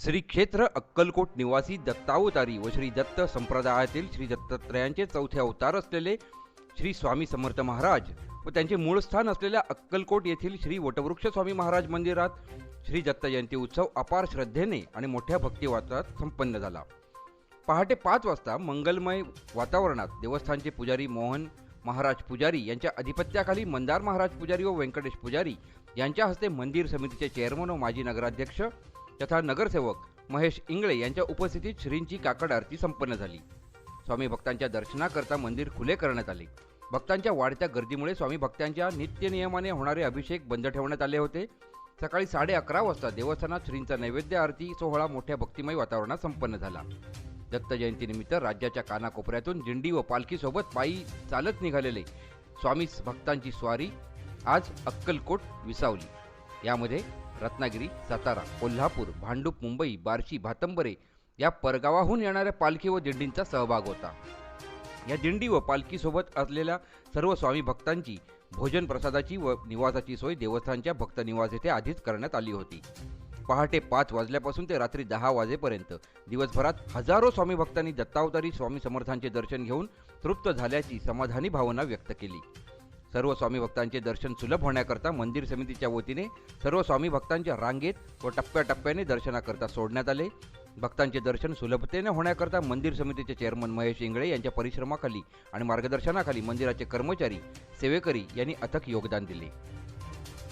श्री क्षेत्र अक्कलकोट निवासी दत्तावतारी व श्री दत्त संप्रदायातील श्री दत्तात्रयांचे चौथे अवतार असलेले श्री स्वामी समर्थ महाराज व त्यांचे मूळ स्थान असलेल्या अक्कलकोट येथील श्री वटवृक्ष स्वामी महाराज मंदिरात श्री दत्त जयंती उत्सव अपार श्रद्धेने आणि मोठ्या भक्तिवातात संपन्न झाला. पहाटे पाच वाजता मंगलमय वातावरणात देवस्थानचे पुजारी मोहन महाराज पुजारी यांच्या अधिपत्याखाली मंदार महाराज पुजारी व व्यंकटेश पुजारी यांच्या हस्ते मंदिर समितीचे चेअरमन व माजी नगराध्यक्ष तथा नगरसेवक महेश इंगळे यांच्या उपस्थितीत श्रींची काकड आरती संपन्न झाली. स्वामी भक्तांच्या दर्शनाकरता मंदिर खुले करण्यात आले. भक्तांच्या वाढत्या गर्दीमुळे स्वामी भक्तांच्या नित्यनियमाने होणारे अभिषेक बंद ठेवण्यात आले होते. सकाळी साडे अकरा वाजता देवस्थानात श्रींचा नैवेद्य आरती सोहळा मोठ्या भक्तिमय वातावरणात संपन्न झाला. दत्त जयंतीनिमित्त राज्याच्या कानाकोपऱ्यातून दिंडी व पालखीसोबत पायी चालत निघालेले स्वामी भक्तांची स्वारी आज अक्कलकोट विसावली. यामध्ये रत्नागिरी सातारा कोल्हापूर भांडूप मुंबई बार्शी भातंबरे या परगावाहून येणाऱ्या पालखी व दिंडींचा सहभाग होता. या दिंडी व पालखीसोबत असलेल्या सर्व स्वामी भक्तांची भोजन प्रसादाची व निवासाची सोय देवस्थानच्या भक्त निवास येथे आधीच करण्यात आली होती. पहाटे पाच वाजल्यापासून ते रात्री दहा वाजेपर्यंत दिवसभरात हजारो स्वामी भक्तांनी दत्तावतारी स्वामी समर्थांचे दर्शन घेऊन तृप्त झाल्याची समाधानी भावना व्यक्त केली. सर्व स्वामी भक्तांचे दर्शन सुलभ होण्याकरता मंदिर समितीच्या वतीने सर्व स्वामी भक्तांच्या रांगेत व टप्प्याटप्प्याने दर्शनाकरता सोडण्यात आले. भक्तांचे दर्शन सुलभतेने होण्याकरता मंदिर समितीचे चेअरमन महेश इंगळे यांच्या परिश्रमाखाली आणि मार्गदर्शनाखाली मंदिराचे कर्मचारी सेवेकरी यांनी अथक योगदान दिले.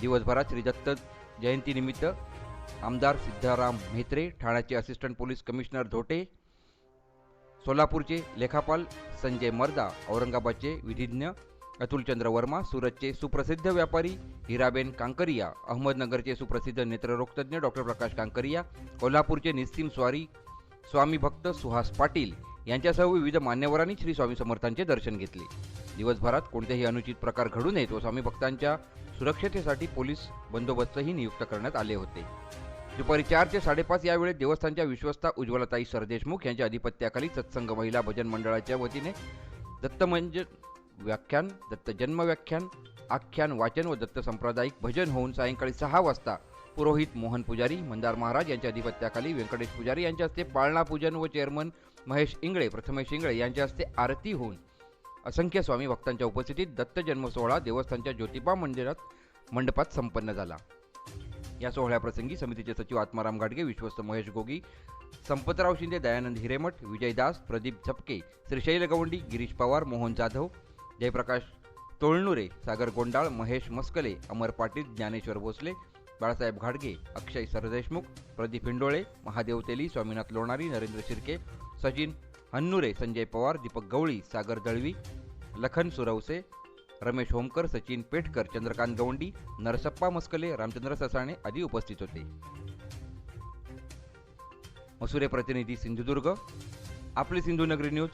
दिवसभरात श्री दत्त जयंतीनिमित्त आमदार सिद्धाराम म्हेत्रे ठाण्याचे असिस्टंट पोलीस कमिशनर धोटे सोलापूरचे लेखापाल संजय मर्दा औरंगाबादचे विधिज्ञ अतुलचंद्र वर्मा सुरतचे सुप्रसिद्ध व्यापारी हिराबेन कांकरिया अहमदनगरचे सुप्रसिद्ध नेत्ररोगतज्ञ डॉक्टर प्रकाश कांकरिया कोल्हापूरचे निस्सिम स्वारी स्वामी भक्त सुहास पाटील यांच्यासह विविध मान्यवरांनी श्री स्वामी समर्थांचे दर्शन घेतले. दिवसभरात कोणतेही अनुचित प्रकार घडू नयेत व स्वामी भक्तांच्या सुरक्षतेसाठी पोलीस बंदोबस्तही नियुक्त करण्यात आले होते. दुपारी चार ते साडेपाच या वेळेत देवस्थानच्या विश्वस्ता उज्ज्वलताई सरदेशमुख यांच्या अधिपत्याखाली सत्संग महिला भजन मंडळाच्या वतीने दत्तमंज व्याख्यान दत्त जन्म व्याख्यान आख्यान वाचन व दत्त सांप्रदायिक भजन होऊन सायंकाळी सहा वाजता पुरोहित मोहन पुजारी मंदार महाराज यांच्या अधिपत्याखाली व्यंकटेश पुजारी यांच्या हस्ते पाळणा पूजन व चेअरमन महेश इंगळे प्रथमेश इंगळे यांच्या हस्ते आरती होऊन असंख्य स्वामी भक्तांच्या उपस्थितीत दत्त जन्म सोहळा देवस्थानच्या ज्योतिबा मंदिरात मंडपात संपन्न झाला. या सोहळ्याप्रसंगी समितीचे सचिव आत्माराम गाडगे विश्वस्त महेश गोगी संपतराव शिंदे दयानंद हिरेमठ विजय दास प्रदीप झपके श्रीशैल गवंडी गिरीश पवार मोहन जाधव जयप्रकाश तोळनुरे सागर गोंडाळ महेश मस्कले अमर पाटील ज्ञानेश्वर भोसले बाळासाहेब घाडगे अक्षय सरदेशमुख प्रदीप हिंडोळे महादेव तेली स्वामीनाथ लोणारी नरेंद्र शिर्के सचिन हन्नुरे संजय पवार दीपक गवळी सागर दळवी लखन सुरवसे रमेश होमकर सचिन पेठकर चंद्रकांत गवंडी नरसप्पा मस्कले रामचंद्र ससाणे आदी उपस्थित होते. मसुरे प्रतिनिधी सिंधुदुर्ग आपली सिंधुनगरी न्यूज.